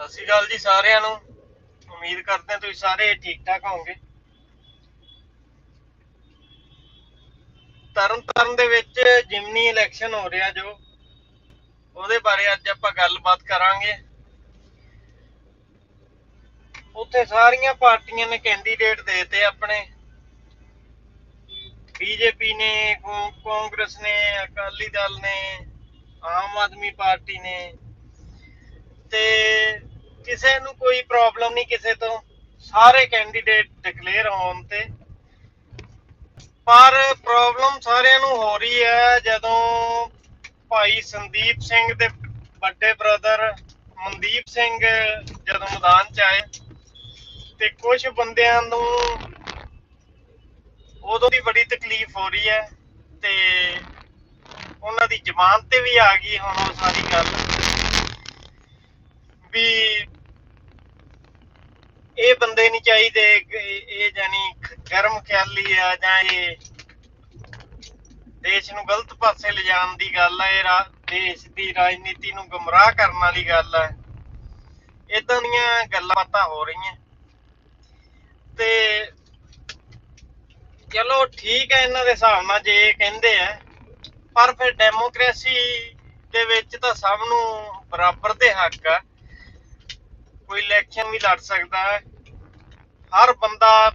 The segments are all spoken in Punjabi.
ਸਤਿ ਸ਼੍ਰੀ ਅਕਾਲ ਜੀ ਸਾਰਿਆਂ ਨੂੰ। ਉਮੀਦ ਕਰਦੇ ਹਾਂ ਤੁਸੀਂ ਸਾਰੇ ਠੀਕ ਠਾਕ ਹੋਵੋਗੇ। ਤਰਨ ਤਾਰਨ ਦੇ ਵਿੱਚ ਜਿਮਨੀ ਇਲੈਕਸ਼ਨ ਹੋ ਰਿਹਾ ਜੋ, ਉਹਦੇ ਬਾਰੇ ਅੱਜ ਆਪਾਂ ਗੱਲਬਾਤ ਕਰਾਂਗੇ। ਉੱਥੇ ਸਾਰੀਆਂ ਪਾਰਟੀਆਂ ਨੇ ਕੈਂਡੀਡੇਟ ਦੇਤੇ ਆਪਣੇ। ਬੀਜੇਪੀ ਨੇ ਕਾਂਗਰਸ ਨੇ, ਅਕਾਲੀ ਦਲ ਨੇ, ਆਮ ਆਦਮੀ ਪਾਰਟੀ ਨੇ। ਤੇ ਕਿਸੇ ਨੂੰ ਕੋਈ ਪ੍ਰੋਬਲਮ ਨਹੀਂ ਕਿਸੇ ਤੋਂ। ਸਾਰੇ ਕੈਂਡੀਡੇਟ ਡਿਕਲੇਅਰ ਹੋਣ ਤੇ। ਪਰ ਪ੍ਰੋਬਲਮ ਸਾਰਿਆਂ ਨੂੰ ਹੋ ਰਹੀ ਹੈ ਜਦੋਂ ਭਾਈ ਸੰਦੀਪ ਸਿੰਘ ਦੇ ਵੱਡੇ ਬ੍ਰਦਰ ਮਨਦੀਪ ਸਿੰਘ ਜਦੋਂ ਮੈਦਾਨ 'ਚ ਆਏ ਤੇ ਕੁਝ ਬੰਦਿਆਂ ਨੂੰ ਉਦੋਂ ਦੀ ਬੜੀ ਤਕਲੀਫ ਹੋ ਰਹੀ ਹੈ ਤੇ ਉਹਨਾਂ ਦੀ ਜ਼ਮਾਨਤ ਤੇ ਵੀ ਆ ਗਈ ਹੁਣ ਉਹ ਸਾਰੀ ਗੱਲ। ਵੀ ਇਹ ਬੰਦੇ ਨਹੀਂ ਚਾਹੀਦੇ ਇਹ ਜਾਨੀ ਗਰਮ ਖਿਆਲੀ ਆ ਜਾਂ ਇਹ ਦੇਸ਼ ਨੂੰ ਗਲਤ ਪਾਸੇ ਲਿਜਾਣ ਦੀ ਗੱਲ ਹੈ ਇਹ ਦੇਸ਼ ਦੀ ਰਾਜਨੀਤੀ ਨੂੰ ਗਮਰਾਹ ਕਰਨ ਵਾਲੀ ਗੱਲ ਹੈ ਇਦਾਂ ਦੀਆਂ ਗੱਲਾਂ ਬਾਤਾਂ ਹੋ ਰਹੀਆਂ। ਤੇ ਚਲੋ ਠੀਕ ਹੈ ਇਹਨਾਂ ਦੇ ਹਿਸਾਬ ਨਾਲ ਜੇ ਕਹਿੰਦੇ ਆ, ਪਰ ਫਿਰ ਡੈਮੋਕ੍ਰੇਸੀ ਦੇ ਵਿੱਚ ਤਾਂ ਸਭ ਨੂੰ ਬਰਾਬਰ ਦੇ ਹੱਕ ਆ। ਕੋਈ ਇਲੈਕਸ਼ਨ ਵੀ ਲੜ ਸਕਦਾ ਹੈ। ਹਰ ਬੰਦਾ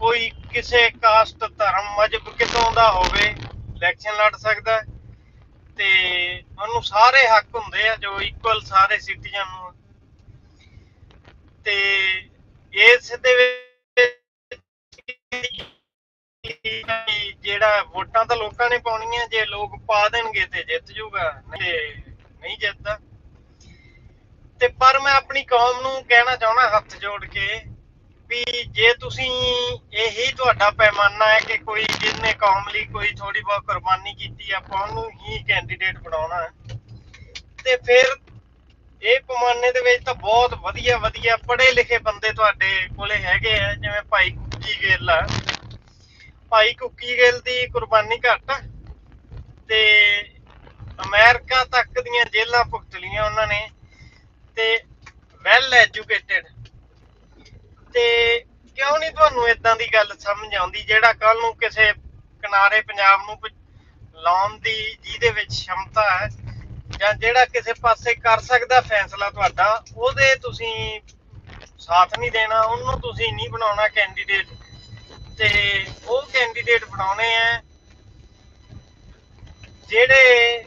ਕੋਈ ਕਿਸੇ ਕਾਸਟ ਧਰਮ ਮਜਬ ਕਿਤੋਂ ਦਾ ਹੋਵੇ ਇਲੈਕਸ਼ਨ ਲੜ ਸਕਦਾ ਤੇ ਉਹਨੂੰ ਸਾਰੇ ਹੱਕ ਹੁੰਦੇ ਆ, ਜੋ ਇਕੁਅਲ ਸਾਰੇ ਸਿਟੀਜ਼ਨ ਨੂੰ ਤੇ ਇਸ ਦੇ ਜਿਹੜਾ ਵੋਟਾਂ ਤਾਂ ਲੋਕਾਂ ਨੇ ਪਾਉਣੀਆਂ, ਜੇ ਲੋਕ ਪਾ ਦੇਣਗੇ ਤੇ ਜਿੱਤ ਜੂਗਾ ਨਹੀਂ ਜਿੱਤਦਾ। ਤੇ ਪਰ ਮੈਂ ਆਪਣੀ ਕੌਮ ਨੂੰ ਕਹਿਣਾ ਚਾਹੁੰਦਾ ਹੱਥ ਜੋੜ ਕੇ ਵੀ ਜੇ ਤੁਸੀਂ ਇਹੀ ਤੁਹਾਡਾ ਪੈਮਾਨਾ ਹੈ ਕਿ ਕੋਈ ਜਿਹਨੇ ਕੌਮ ਲਈ ਕੋਈ ਥੋੜੀ ਬਹੁਤ ਕੁਰਬਾਨੀ ਕੀਤੀ, ਆਪਾਂ ਉਹਨੂੰ ਹੀ ਕੈਂਡੀਡੇਟ ਬਣਾਉਣਾ ਤੇ ਫਿਰ ਇਹ ਪੈਮਾਨੇ ਦੇ ਵਿੱਚ ਤਾਂ ਬਹੁਤ ਵਧੀਆ ਵਧੀਆ ਪੜ੍ਹੇ ਲਿਖੇ ਬੰਦੇ ਤੁਹਾਡੇ ਕੋਲੇ ਹੈਗੇ ਆ, ਜਿਵੇਂ ਭਾਈ ਕੁੱਕੀ ਗਿੱਲ ਆ। ਭਾਈ ਕੁੱਕੀ ਗਿੱਲ ਦੀ ਕੁਰਬਾਨੀ ਘੱਟ ਤੇ ਅਮਰੀਕਾ ਤੱਕ ਦੀਆਂ ਜੇਲ੍ਹਾਂ ਭੁਗਤ ਲਈਆਂ ਉਹਨਾਂ ਨੇ ਤੇ ਵੈਲ ਐਜੂਕੇਟਿਡ ਤੇ ਕਿਉਂ ਇਦਾਂ ਦੀ ਗੱਲ ਸਮਝ ਆਉਂਦੀ, ਜਿਹੜਾ ਕੱਲ ਨੂੰ ਕਿਸੇ ਕਿਨਾਰੇ ਪੰਜਾਬ ਨੂੰ ਲਾਉਣ ਦੀ, ਜਿਹਦੇ ਵਿੱਚ ਸ਼ਮਤਾ ਹੈ, ਜਾਂ ਜਿਹੜਾ ਕਿਸੇ ਪਾਸੇ ਕਰ ਸਕਦਾ ਫੈਸਲਾ ਤੁਹਾਡਾ, ਉਹਦੇ ਤੁਸੀਂ ਸਾਥ ਨਹੀਂ ਦੇਣਾ, ਉਹਨੂੰ ਤੁਸੀਂ ਨਹੀਂ ਬਣਾਉਣਾ ਕੈਂਡੀਡੇਟ ਤੇ ਉਹ ਕੈਂਡੀਡੇਟ ਬਣਾਉਣੇ ਆ, ਜਿਹੜੇ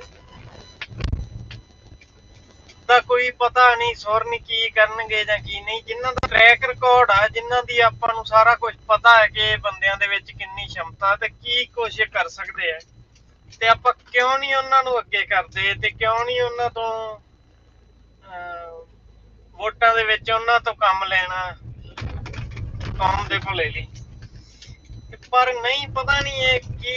ਦਾ ਕੋਈ ਪਤਾ ਨਹੀਂ, ਸੁਰ ਨਹੀਂ ਕੀ ਕਰਨਗੇ ਜਾਂ ਕੀ ਨਹੀਂ। ਜਿਨ੍ਹਾਂ ਦਾ ਟਰੈਕ ਰਿਕਾਰਡ ਆ, ਜਿਨ੍ਹਾਂ ਦੀ ਆਪਾਂ ਨੂੰ ਸਾਰਾ ਕੁਝ ਪਤਾ ਹੈ ਕਿ ਬੰਦਿਆਂ ਦੇ ਵਿੱਚ ਕਿੰਨੀ ਸ਼ਮਤਾ ਤੇ ਕੀ ਕੁਝ ਕਰ ਸਕਦੇ ਆ। ਤੇ ਆਪਾਂ ਕਿਉਂ ਨਹੀਂ ਉਹਨਾਂ ਨੂੰ ਅੱਗੇ ਕਰਦੇ ਤੇ ਕਿਉਂ ਨਹੀਂ ਉਹਨਾਂ ਤੋਂ ਵੋਟਾਂ ਦੇ ਵਿੱਚ ਉਹਨਾਂ ਤੋਂ ਕੰਮ ਲੈਣਾ ਕੌਮ ਦੇ ਭਲੇ ਲਈ। ਪਰ ਨਹੀਂ, ਪਤਾ ਨਹੀਂ ਇਹ ਕੀ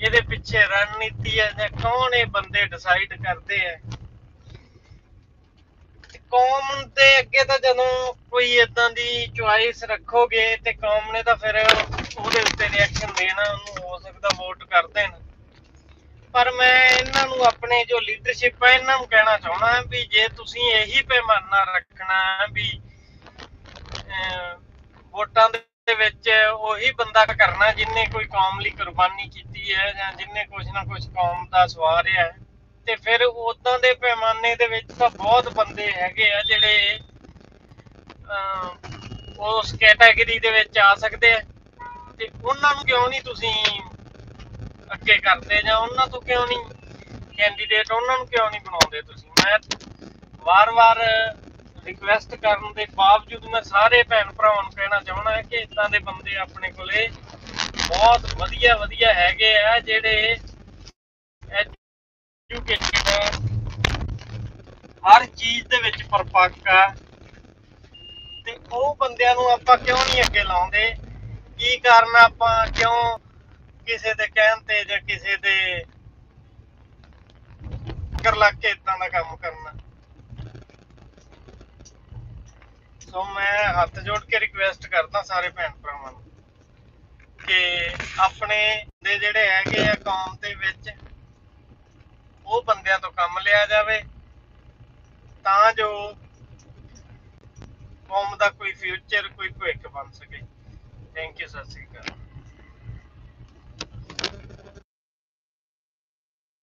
ਇਹਦੇ ਪਿੱਛੇ ਰਣਨੀਤੀ ਹੈ ਜਾਂ ਕੌਣ ਇਹ ਬੰਦੇ ਡਿਸਾਈਡ ਕਰਦੇ ਆ। ਕੌਮ ਦੇ ਅੱਗੇ ਤਾਂ ਜਦੋਂ ਕੋਈ ਇਦਾਂ ਦੀ ਚੁਆਇਸ ਰੱਖੋਗੇ ਤੇ ਕੌਮ ਨੇ ਤਾਂ ਫਿਰ ਉਹਦੇ ਉੱਤੇ ਰਿਐਕਸ਼ਨ ਦੇਣਾ, ਉਹਨੂੰ ਹੋ ਸਕਦਾ ਵੋਟ ਕਰ ਦੇਣ। ਪਰ ਮੈਂ ਇਹਨਾਂ ਨੂੰ ਆਪਣੇ ਜੋ ਲੀਡਰਸ਼ਿਪ ਹੈ ਇਹਨਾਂ ਨੂੰ ਕਹਿਣਾ ਚਾਹੁੰਦਾ ਵੀ ਜੇ ਤੁਸੀਂ ਇਹੀ ਪੈਮਾਨਾ ਰੱਖਣਾ ਵੀ ਵੋਟਾਂ ਦੇ ਵਿੱਚ ਉਹੀ ਬੰਦਾ ਕਰਨਾ ਜਿਨੇ ਕੋਈ ਕੌਮ ਲਈ ਕੁਰਬਾਨੀ ਕੀਤੀ ਹੈ ਜਾਂ ਜਿਨੇ ਕੁਝ ਨਾ ਕੁਝ ਕੌਮ ਦਾ ਸਵਾਰਿਆ ਹੈ ਤੇ ਫਿਰ ਉਦਾਂ ਦੇ ਪੈਮਾਨੇ ਦੇ ਵਿੱਚ ਤਾਂ ਬਹੁਤ ਬੰਦੇ ਹੈਗੇ ਆ ਜਿਹੜੇ ਉਸ ਕੈਟਾਗਰੀ ਦੇ ਵਿੱਚ ਆ ਸਕਦੇ ਆ। ਤੇ ਉਹਨਾਂ ਨੂੰ ਕਿਉਂ ਨਹੀਂ ਤੁਸੀਂ ਅੱਗੇ ਕਰਦੇ ਜਾਂ ਉਹਨਾਂ ਤੋਂ ਕਿਉਂ ਨਹੀਂ ਕੈਂਡੀਡੇਟ ਉਹਨਾਂ ਨੂੰ ਕਿਉਂ ਨਹੀਂ ਬਣਾਉਂਦੇ ਤੁਸੀਂ? ਮੈਂ ਵਾਰ-ਵਾਰ ਰਿਕੁਐਸਟ ਕਰਨ ਦੇ ਬਾਵਜੂਦ ਮੈਂ ਸਾਰੇ ਭੈਣ ਭਰਾਵਾਂ ਨੂੰ ਕਹਿਣਾ ਚਾਹੁੰਦਾ ਕਿ ਇਦਾਂ ਦੇ ਬੰਦੇ ਆਪਣੇ ਕੋਲੇ ਬਹੁਤ ਵਧੀਆ ਵਧੀਆ ਹੈਗੇ ਆ ਜਿਹੜੇ ਐਜੂਕੇਟਡ ਹਰ ਚੀਜ਼ ਦੇ ਵਿੱਚ ਪਰਪੱਕ ਆ। ਤੇ ਉਹ ਬੰਦਿਆਂ ਨੂੰ ਆਪਾਂ ਕਿਉਂ ਨਹੀਂ ਅੱਗੇ ਲਾਉਂਦੇ? ਕੀ ਕਾਰਨ ਆਪਾਂ ਕਿਉਂ ਕਿਸੇ ਦੇ ਕਹਿਣ ਤੇ ਜਾਂ ਕਿਸੇ ਦੇ ਕਰ ਲੱਗ ਕੇ ਇਦਾਂ ਦਾ ਕੰਮ ਕਰਨਾ? ਸੋ ਮੈਂ ਹੱਥ ਜੋੜ ਕੇ ਰਿਕੁਐਸਟ ਕਰਦਾ ਸਾਰੇ ਭੈਣ ਭਰਾਵਾਂ ਨੂੰ ਕਿ ਆਪਣੇ ਦੇ ਜਿਹੜੇ ਹੈਗੇ ਆ ਕੌਮ ਦੇ ਵਿੱਚ ਉਹ ਬੰਦਿਆਂ ਤੋਂ ਕੰਮ ਲਿਆ ਜਾਵੇ, ਤਾਂ ਜੋ ਕੌਮ ਦਾ ਕੋਈ ਫਿਊਚਰ ਕੋਈ ਭਵਿੱਖ ਬਣ ਸਕੇ। Thank you Sat Sri Akal.